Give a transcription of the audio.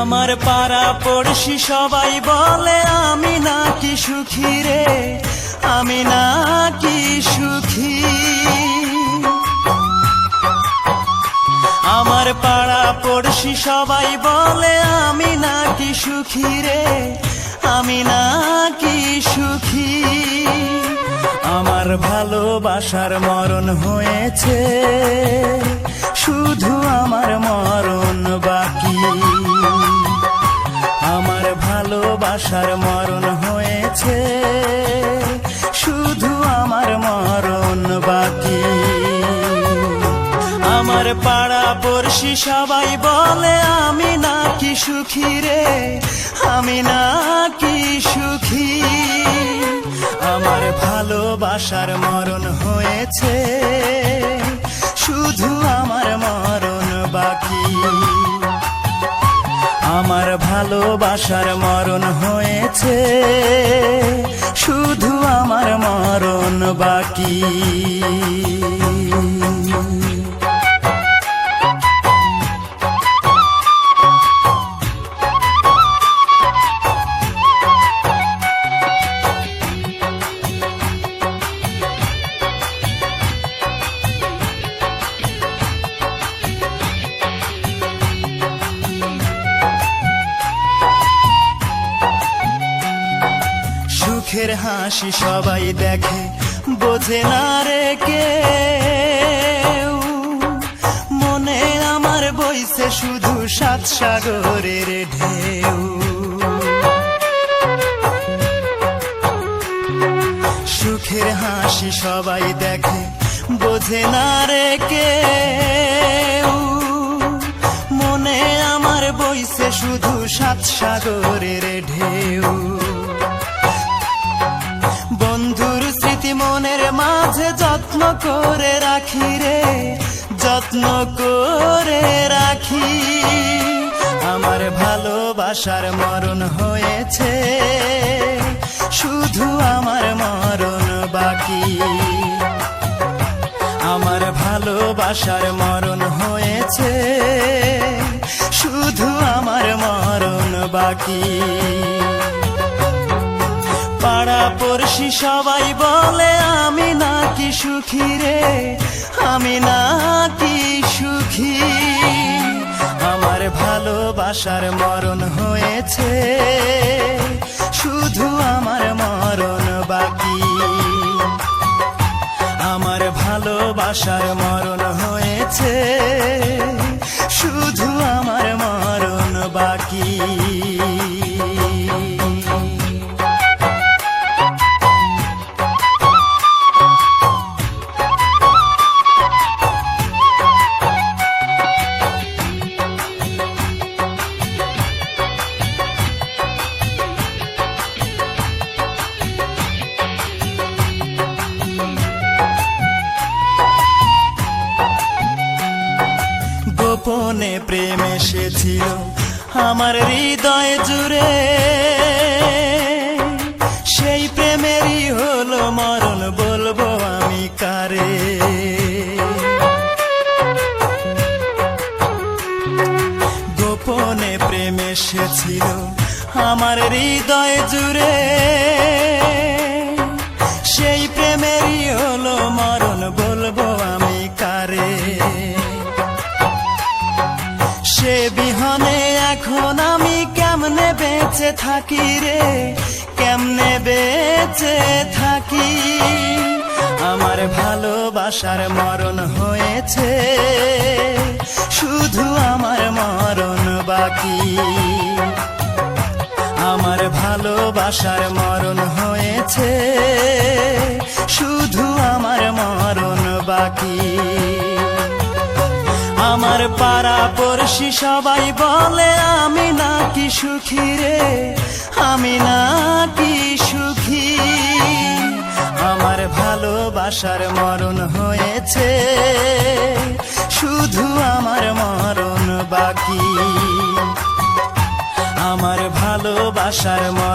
আমার পাড়া পড়শি সবাই বলে, আমি নাকি সুখী রে? আমি নাকি সুখী? আমার পাড়া পড়শি সবাই বলে, আমি নাকি সুখী রে? আমি নাকি সুখী? আমার ভালোবাসার মরণ হয়েছে, শুধু ভালোবাসার মরণ হয়েছে। শুধু আমার মরণ বাকি। আমার পাড়া পড়শি সবাই বলে, আমি নাকি সুখী রে? আমি নাকি সুখী? আমার ভালোবাসার মরণ হয়েছে। শুধু আমার মরণ ভালোবাসার মরণ হয়েছে। শুধু আমার মরণ বাকি। সুখের হাসি সবাই দেখে। বোঝে না রে কেউ। মনে আমার বইছে শুধু সাত সাগরের ঢেউ। সুখের হাসি সবাই দেখে। বোঝে না রে কেউ। মনে আমার বইছে শুধু সাত সাগরের ঢেউ। স্মৃতি মনের মাঝে যত্ন করে রাখি রে, যত্ন করে রাখি। আমার ভালোবাসার মরণ হয়েছে, শুধু আমার মরণ বাকি। আমার ভালোবাসার মরণ হয়েছে, শুধু আমার মরণ বাকি। পড়শি সবাই বলে, আমি নাকি সুখী রে? আমি নাকি সুখী? আমার ভালোবাসার মরণ হয়েছে, শুধু আমার মরণ বাকি। আমার ভালোবাসার মরণ হয়েছে, শুধু আমার মরণ বাকি। প্রেম এসেছিল আমার হৃদয় জুড়ে। সেই প্রেমেরই হলো মরণ, বলব আমি কারে। গোপনে প্রেম এসেছিল আমার হৃদয় জুড়ে। বিহনে এখন আমি কেমনে বেঁচে থাকি রে? কেমনে বেঁচে থাকি? আমার ভালোবাসার মরণ হয়েছে। শুধু আমার মরণ বাকি। আমার ভালোবাসার মরণ হয়েছে। শুধু আমার মরণ বাকি। আমার পাড়া পড়শি সবাই বলে, আমি নাকি সুখী রে? আমি নাকি সুখী? আমার ভালোবাসার মরণ হয়েছে, শুধু আমার মরণ বাকি। আমার ভালোবাসার মরণ